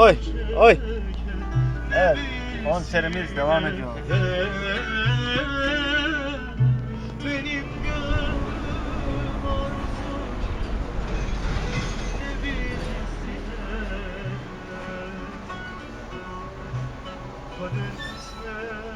Oy, oy. Evet, konserimiz devam ediyor. Arzu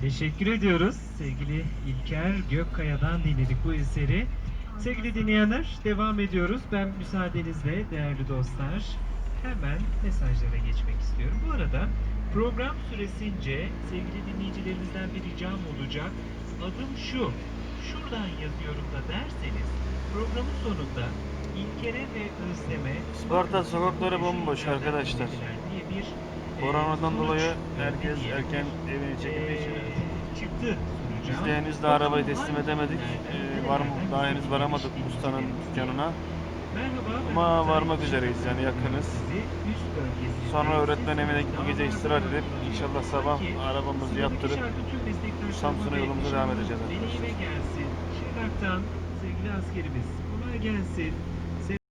Teşekkür ediyoruz sevgili İlker Gökkaya'dan dinledik bu eseri. Sevgili dinleyenler devam ediyoruz. Ben müsaadenizle değerli dostlar hemen mesajlara geçmek istiyorum. Bu arada program süresince sevgili dinleyicilerimizden bir ricam olacak. Adım şu, şuradan yazıyorum da derseniz programın sonunda İlker'e ve Özlem'e Isparta sokakları bomboş arkadaşlar. bir e, Koronadan dolayı herkes erken evine çekildiği için e, çıktı biz de henüz de arabayı teslim edemedik. Ee, var, daha henüz varamadık ustanın dükkanına. Ama varmak üzereyiz yani yakınız. Sonra öğretmen evine bu gece daha istirahat edip inşallah sabah arabamızı yaptırıp Samsun'a yolumuza devam edeceğiz arkadaşlar. Şırnak'tan sevgili askerimiz kolay gelsin.